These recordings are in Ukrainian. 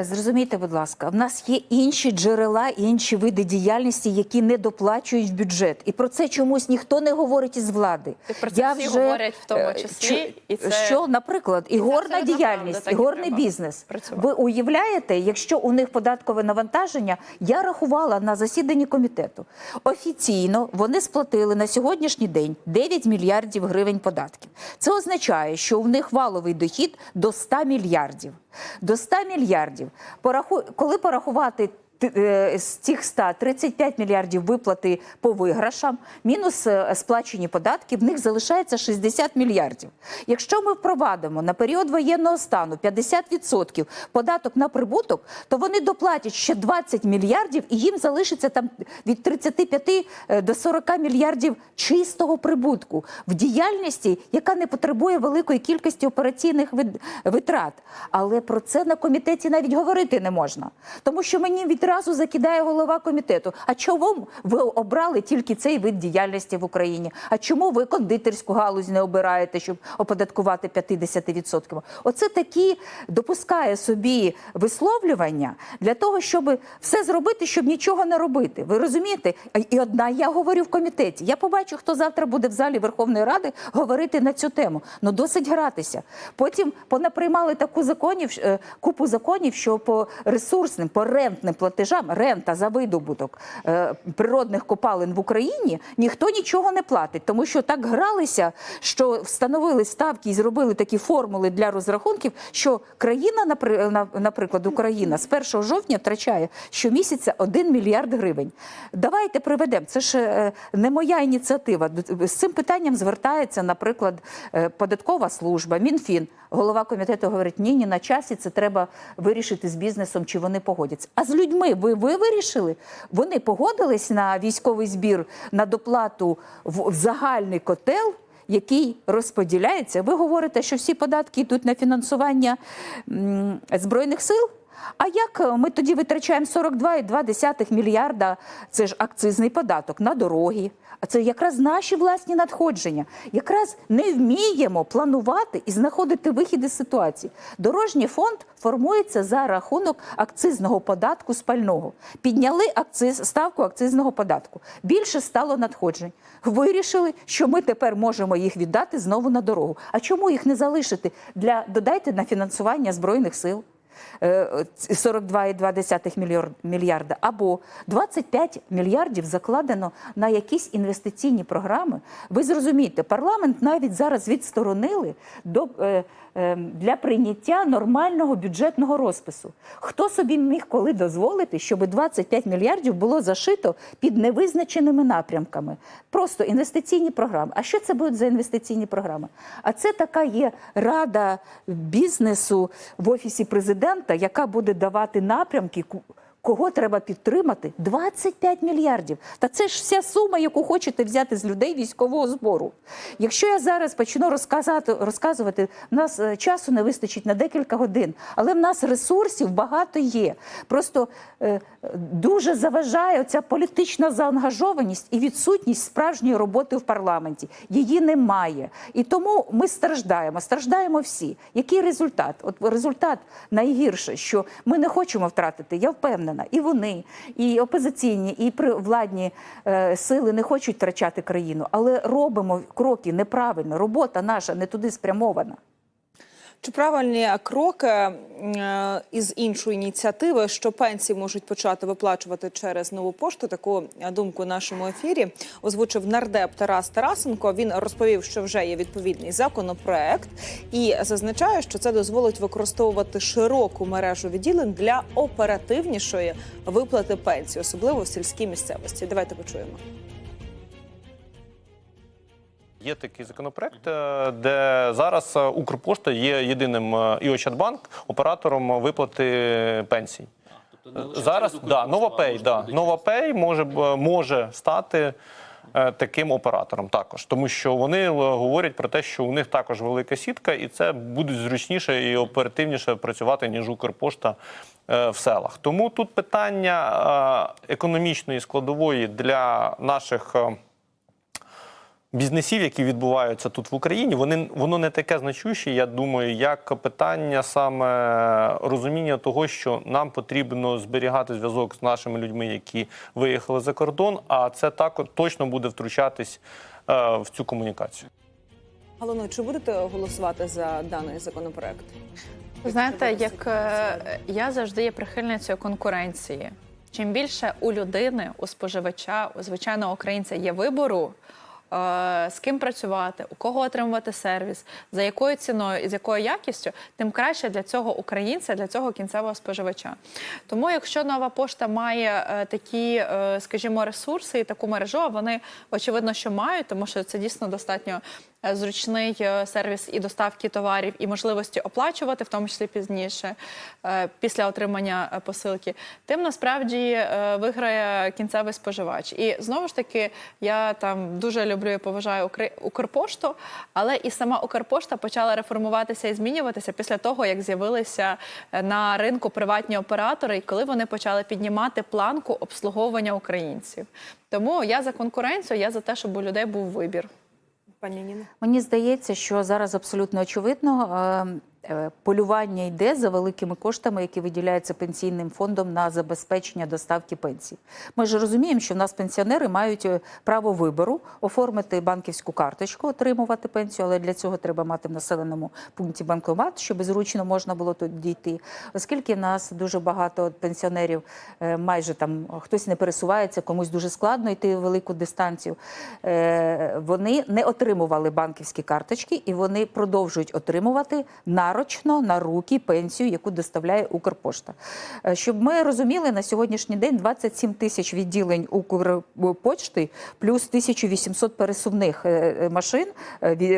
Зрозумійте, будь ласка, в нас є інші джерела, інші види діяльності, які не доплачують в бюджет, і про це чомусь ніхто не говорить із влади. Так про це всі говорять в тому е, числі, і це- що, наприклад, ігорна діяльність, правда, і ігорний бізнес. працювати. Ви уявляєте, якщо у них податкове навантаження, я рахувала на засіданні комітету. Офіційно вони сплатили на сьогоднішній день 9 мільярдів гривень податків. Це означає, що у них валовий дохід до 100 мільярдів. До 100 мільярдів. Коли порахувати з цих 100 35 мільярдів виплати по виграшам, мінус е, сплачені податки, в них залишається 60 мільярдів. Якщо ми впровадимо на період воєнного стану 50% податок на прибуток, то вони доплатять ще 20 мільярдів, і їм залишиться там від 35 до 40 мільярдів чистого прибутку в діяльності, яка не потребує великої кількості операційних витрат. Але про це на комітеті навіть говорити не можна, тому що мені відразу закидає голова комітету. А чому ви обрали тільки цей вид діяльності в Україні? А чому ви кондитерську галузь не обираєте, щоб оподаткувати 50%? Оце такі допускає собі висловлювання для того, щоб все зробити, щоб нічого не робити. Ви розумієте? І одна я говорю в комітеті. Я побачу, хто завтра буде в залі Верховної Ради говорити на цю тему. Ну досить гратися. Потім понаприймали таку законів, е, купу законів, що по ресурсним, по рентним платежам, рента за видобуток е, природних копалин в Україні ніхто нічого не платить, тому що так гралися, що встановили ставки і зробили такі формули для розрахунків, що країна, напри- наприклад, Україна з 1 жовтня втрачає щомісяця 1 мільярд гривень. Давайте приведемо. Це ж е, не моя ініціатива. З цим питанням звертається, наприклад, е, податкова служба, МінФін. Голова комітету говорить, ні, ні, на часі це треба вирішити з бізнесом, чи вони погодяться. А з людьми ви, ви вирішили? Вони погодились на військовий збір на доплату в, в загальний котел. Який розподіляється, ви говорите, що всі податки йдуть на фінансування збройних сил. А як ми тоді витрачаємо 42,2 мільярда? Це ж акцизний податок на дороги. А це якраз наші власні надходження. Якраз не вміємо планувати і знаходити вихід із ситуації. Дорожній фонд формується за рахунок акцизного податку з пального. Підняли акциз, ставку акцизного податку. Більше стало надходжень. Вирішили, що ми тепер можемо їх віддати знову на дорогу. А чому їх не залишити? Для додайте на фінансування збройних сил. Е, 42,2 мільярда або 25 мільярдів закладено на якісь інвестиційні програми. Ви зрозумієте, парламент навіть зараз відсторонили до, е, е, для прийняття нормального бюджетного розпису. Хто собі міг коли дозволити, щоб 25 мільярдів було зашито під невизначеними напрямками? Просто інвестиційні програми. А що це будуть за інвестиційні програми? А це така є рада бізнесу в офісі президента, яка буде давати напрямки. Кого треба підтримати? 25 мільярдів. Та це ж вся сума, яку хочете взяти з людей військового збору. Якщо я зараз почну розказати, розказувати, в нас е, часу не вистачить на декілька годин, але в нас ресурсів багато є. Просто е, дуже заважає ця політична заангажованість і відсутність справжньої роботи в парламенті. Її немає. І тому ми страждаємо. Страждаємо всі. Який результат? От результат найгірше, що ми не хочемо втратити. Я впевнена, і вони, і опозиційні, і владні е, сили не хочуть втрачати країну, але робимо кроки неправильно. Робота наша не туди спрямована. Чи правильні кроки е, із іншої ініціативи, що пенсії можуть почати виплачувати через нову пошту? Таку е, думку в нашому ефірі озвучив нардеп Тарас Тарасенко. Він розповів, що вже є відповідний законопроект, і зазначає, що це дозволить використовувати широку мережу відділень для оперативнішої виплати пенсії, особливо в сільській місцевості. Давайте почуємо. Є такий законопроект, е, де зараз е, Укрпошта є єдиним е, і Ощадбанк оператором виплати пенсій. Тобто Зараз да, Новапей, да, Новапей може може стати таким оператором також, тому що вони говорять про те, що у них також велика сітка, і це буде зручніше і оперативніше працювати ніж Укрпошта в селах. Тому тут питання економічної складової для наших. Бізнесів, які відбуваються тут в Україні, вони воно не таке значуще, я думаю, як питання саме розуміння того, що нам потрібно зберігати зв'язок з нашими людьми, які виїхали за кордон. А це також точно буде втручатись е, в цю комунікацію. Галино, чи будете голосувати за даний законопроект? Ви знаєте, як е, я завжди є прихильницею конкуренції. Чим більше у людини, у споживача, у звичайного українця є вибору, з ким працювати, у кого отримувати сервіс, за якою ціною і з якою якістю, тим краще для цього українця, для цього кінцевого споживача. Тому, якщо нова пошта має е, такі, е, скажімо, ресурси і таку мережу, а вони очевидно, що мають, тому що це дійсно достатньо е, зручний е, сервіс і доставки товарів, і можливості оплачувати, в тому числі пізніше, е, після отримання е, посилки, тим насправді е, виграє кінцевий споживач. І знову ж таки, я там дуже люблю і поважаю Укр- Укрпошту, але і сама Укрпошта почала реформуватися і змінюватися після того, як з'явилися е, на ринку приватні оператори, і коли вони почали піднімати планку обслуговування українців. Тому я за конкуренцію, я за те, щоб у людей був вибір. Пані Ніна? Мені здається, що зараз абсолютно очевидно. Е, Полювання йде за великими коштами, які виділяються пенсійним фондом на забезпечення доставки пенсій. Ми ж розуміємо, що в нас пенсіонери мають е, право вибору оформити банківську карточку, отримувати пенсію, але для цього треба мати в населеному пункті банкомат, щоб зручно можна було тут дійти. Оскільки нас дуже багато пенсіонерів, е, майже там хтось не пересувається, комусь дуже складно йти велику дистанцію. Вони не отримували банківські карточки і вони продовжують отримувати нарочно на руки пенсію, яку доставляє Укрпошта. Е, Щоб ми розуміли, на сьогоднішній день 27 тисяч відділень Укрпочти плюс 1800 пересувних е, е, машин,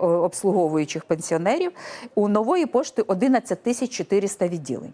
обслуговуючих пенсіонерів. У нової пошти 11 тисяч 400 відділень.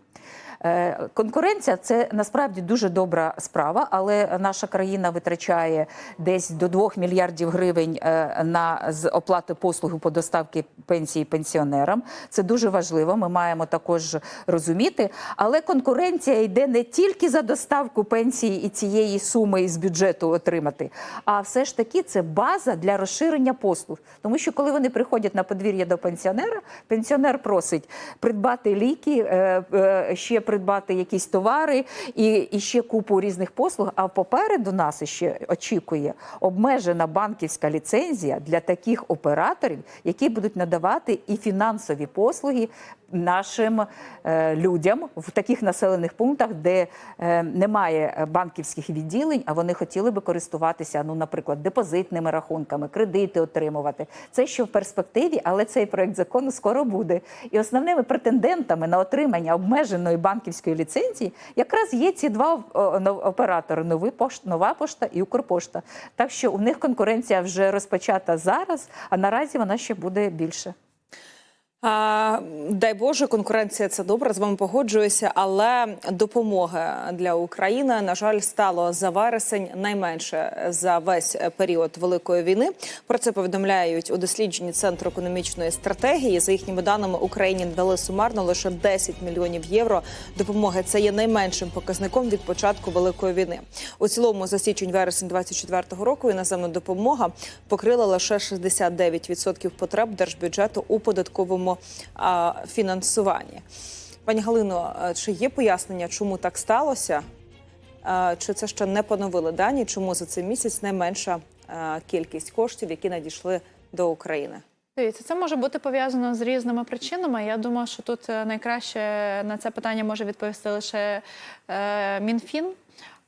Е, Конкуренція це насправді дуже добра справа, але наша країна витрачає десь до 2 мільярдів гривень е, на з оплати послуги по доставці пенсії пенсіонерам. Це дуже важливо. Ми маємо також розуміти. Але конкуренція йде не тільки за доставку пенсії і цієї суми із бюджету отримати, а все ж таки це база для розширення послуг. Тому що коли вони приходять на подвір'я до пенсіонера, пенсіонер просить придбати ліки, е, ще придбати якісь товари і, і ще купу різних послуг. А попереду нас ще очікує обмежена банківська ліцензія для таких операторів, які будуть надавати і фінансові послуги нашим е, людям в таких населених пунктах, де е, немає банківських відділень, а вони хотіли би користуватися, ну, наприклад, депозитними рахунками, кредити отримувати. Це ще в перспективі, але цей проект закону скоро буде. І основними претендентами на отримання обмеженої банківської ліцензії якраз є ці два оператори: новий пошт, нова пошта і Укрпошта. Так що у них конкуренція вже розпочата зараз, а наразі вона ще буде більше. А, дай Боже, конкуренція це добре. З вами погоджуюся, але допомоги для України на жаль стало за вересень найменше за весь період великої війни. Про це повідомляють у дослідженні центру економічної стратегії. За їхніми даними, Україні надали сумарно лише 10 мільйонів євро допомоги. Це є найменшим показником від початку великої війни. У цілому за січень-вересень 24-го року іноземна допомога покрила лише 69% потреб держбюджету у податковому а, фінансуванні. Пані Галино, чи є пояснення, чому так сталося? Чи це ще не поновили дані? Чому за цей місяць найменша кількість коштів, які надійшли до України? Дивіться, це може бути пов'язано з різними причинами. Я думаю, що тут е, найкраще на це питання може відповісти лише е, Мінфін.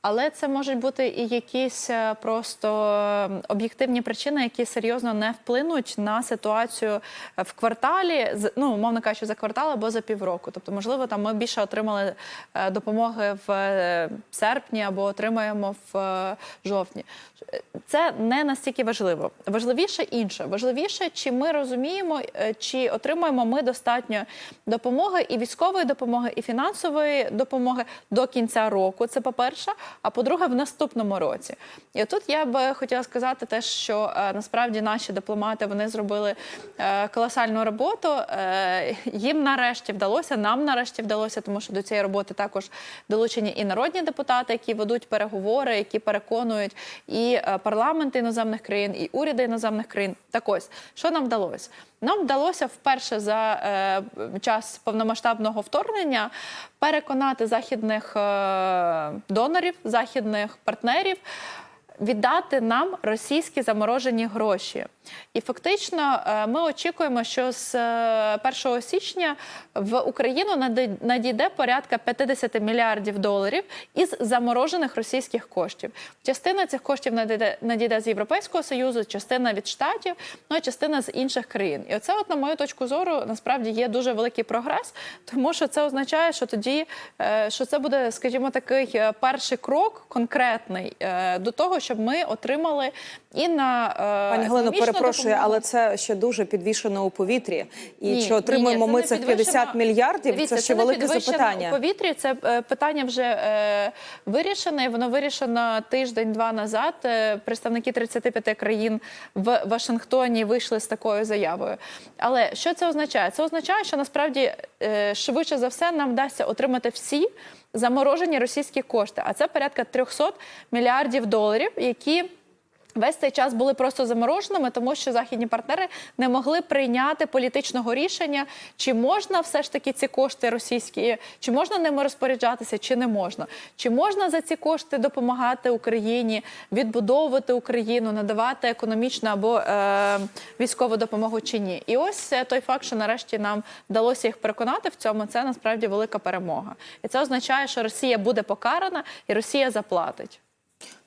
Але це можуть бути і якісь е, просто е, об'єктивні причини, які серйозно не вплинуть на ситуацію е, в кварталі, ну умовно кажучи, за квартал або за півроку. Тобто, можливо, там ми більше отримали допомоги в серпні або отримаємо в жовтні. Це не настільки важливо. Важливіше інше. Важливіше, чи ми розуміємо, чи отримуємо ми достатньо допомоги і військової допомоги, і фінансової допомоги до кінця року. Це по-перше. А по-друге, в наступному році. І тут я би хотіла сказати те, що е, насправді наші дипломати вони зробили е, колосальну роботу. Е, їм нарешті вдалося, нам нарешті вдалося, тому що до цієї роботи також долучені і народні депутати, які ведуть переговори, які переконують і парламенти іноземних країн, і уряди іноземних країн. Так ось, що нам вдалося? Нам вдалося вперше за е, час повномасштабного вторгнення переконати західних е, донорів, західних партнерів віддати нам російські заморожені гроші. І фактично е, ми очікуємо, що з е, 1 січня в Україну надійде порядка 50 мільярдів доларів із заморожених російських коштів. Частина цих коштів надійде, надійде з Європейського союзу, частина від штатів, ну а частина з інших країн. І оце, от, на мою точку зору, насправді є дуже великий прогрес, тому що це означає, що тоді е, що це буде, скажімо, такий е, перший крок конкретний е, до того, щоб ми отримали і на е, Пані Галино, перепрошую, але це ще дуже підвішено у повітрі. І Ні, чи отримуємо ні, ні, ми це цих 50 мільярдів? Дивіться, це ще не велике запитання. У повітрі це е, питання вже е, вирішене. Воно вирішено тиждень-два назад. Е, представники 35 країн в Вашингтоні вийшли з такою заявою. Але що це означає? Це означає, що насправді е, швидше за все нам вдасться отримати всі заморожені російські кошти. А це порядка 300 мільярдів доларів, які Весь цей час були просто замороженими, тому що західні партнери не могли прийняти політичного рішення, чи можна все ж таки ці кошти російські, чи можна ними розпоряджатися, чи не можна. Чи можна за ці кошти допомагати Україні, відбудовувати Україну, надавати економічну або е, військову допомогу чи ні? І ось е, той факт, що нарешті нам вдалося їх переконати в цьому, це насправді велика перемога. І це означає, що Росія буде покарана і Росія заплатить.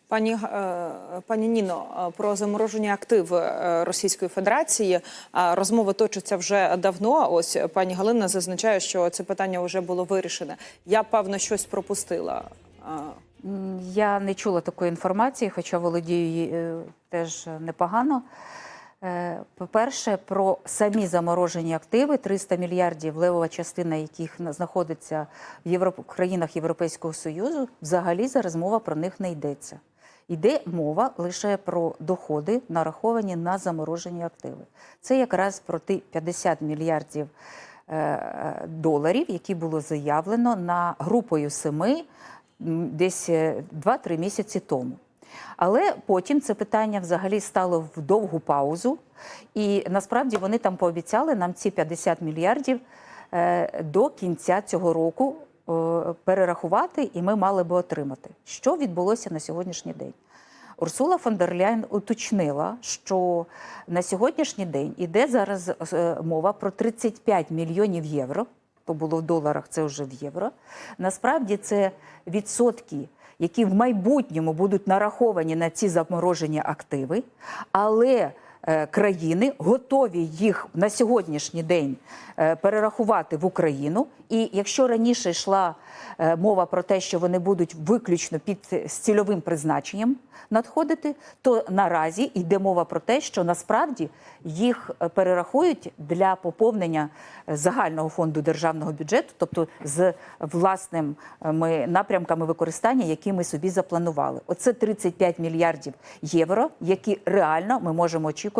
Пані е, пані Ніно, е, про замороження актив е, Російської Федерації розмови точаться вже давно. Ось пані Галина зазначає, що це питання вже було вирішене. Я певно щось пропустила. Я не чула такої інформації, хоча володію її теж непогано. По-перше, про самі заморожені активи 300 мільярдів, левова частина яких на- знаходиться в Європ... країнах Європейського Союзу, взагалі зараз мова про них не йдеться. Йде мова лише про доходи, нараховані на заморожені активи. Це якраз про ті 50 мільярдів е, е, доларів, які було заявлено на групою семи десь е, 2-3 місяці тому. Але потім це питання взагалі стало в довгу паузу, і насправді вони там пообіцяли нам ці 50 мільярдів е, до кінця цього року е, перерахувати, і ми мали би отримати. Що відбулося на сьогоднішній день? Урсула фон дер Ляйн уточнила, що на сьогоднішній день іде зараз е, мова про 35 мільйонів євро. То було в доларах, це вже в євро. Насправді це відсотки, які в майбутньому будуть нараховані на ці заморожені активи, але е, країни готові їх на сьогоднішній день е, перерахувати в Україну. І якщо раніше йшла е, мова про те, що вони будуть виключно під цільовим призначенням надходити, то наразі йде мова про те, що насправді їх е, перерахують для поповнення е, загального фонду державного бюджету, тобто з власними напрямками використання, які ми собі запланували. Оце 35 мільярдів євро, які реально ми можемо очікувати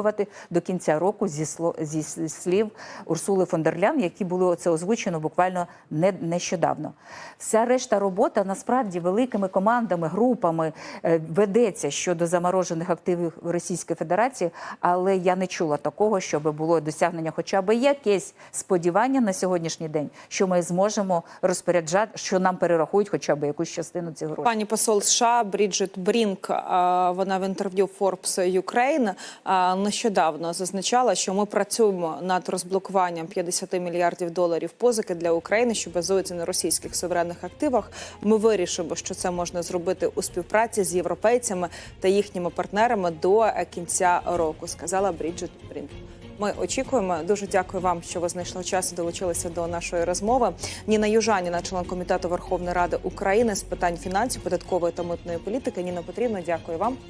до кінця року зі слів Урсули фон дер Лян, які були оце озвучено буквально не нещодавно. Вся решта робота насправді великими командами, групами е, ведеться щодо заморожених активів Російської Федерації, але я не чула такого, щоб було досягнення хоча б якесь сподівання на сьогоднішній день, що ми зможемо розпоряджати, що нам перерахують хоча б якусь частину цих грошей. Пані посол США Бріджит Брінк, вона в інтерв'ю Forbes Ukraine а, нещодавно зазначала, що ми працюємо над розблокуванням 50 мільярдів доларів позики для України, що базується на російських суверенних активах. Ми вирішимо, що це можна зробити у співпраці з європейцями та їхніми партнерами до е, кінця року, сказала Бріджит Брінк. Ми очікуємо. Дуже дякую вам, що ви знайшли час і долучилися до нашої розмови. Ніна Южаніна, член комітету Верховної Ради України з питань фінансів, податкової та митної політики. Ніна Петрівна, дякую вам.